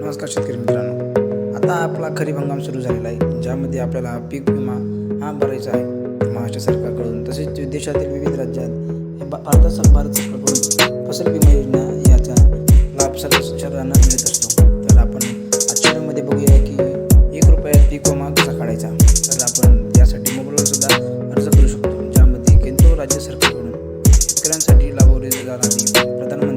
नमस्कार शेतकरी मित्रांनो. आता आपला खरीप हंगाम सुरू झालेला आहे ज्यामध्ये आपल्याला पीक विमा हा भरायचा आहे. महाराष्ट्र सरकारकडून तसेच देशातील विविध राज्यात हे भारत सर भारत सरकारकडून फसल विमा योजना याचा लाभ सर्व शहरांना मिळत असतो. तर आपण आजच्या व्हिडिओमध्ये बघूया की एक रुपयात पीक विमा कसा काढायचा? तर आपण त्यासाठी मोबाईलवर सुद्धा अर्ज करू शकतो ज्यामध्ये केंद्र राज्य सरकारकडून शेतकऱ्यांसाठी लाभवली जाणारी प्रधानमंत्री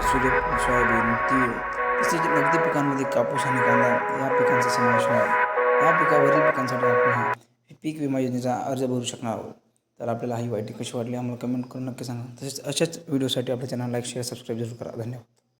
भुईमूग सूर्य सोयाबीन तीळ तसेच नगदी पिकांमध्ये कापूस आणि कांदा या पिकांचा समावेश आहे या पिकावरील पिकांसाठी आपण हा पीक विमा योजनेचा अर्ज भरू शकणार आहोत. तर आपल्याला ही वाईट कशी वाटली आम्हाला कमेंट करून नक्की सांगा. तसेच अशाच व्हिडिओसाठी आपल्या चॅनल लाईक शेअर सबस्क्राईब जरूर करा. धन्यवाद.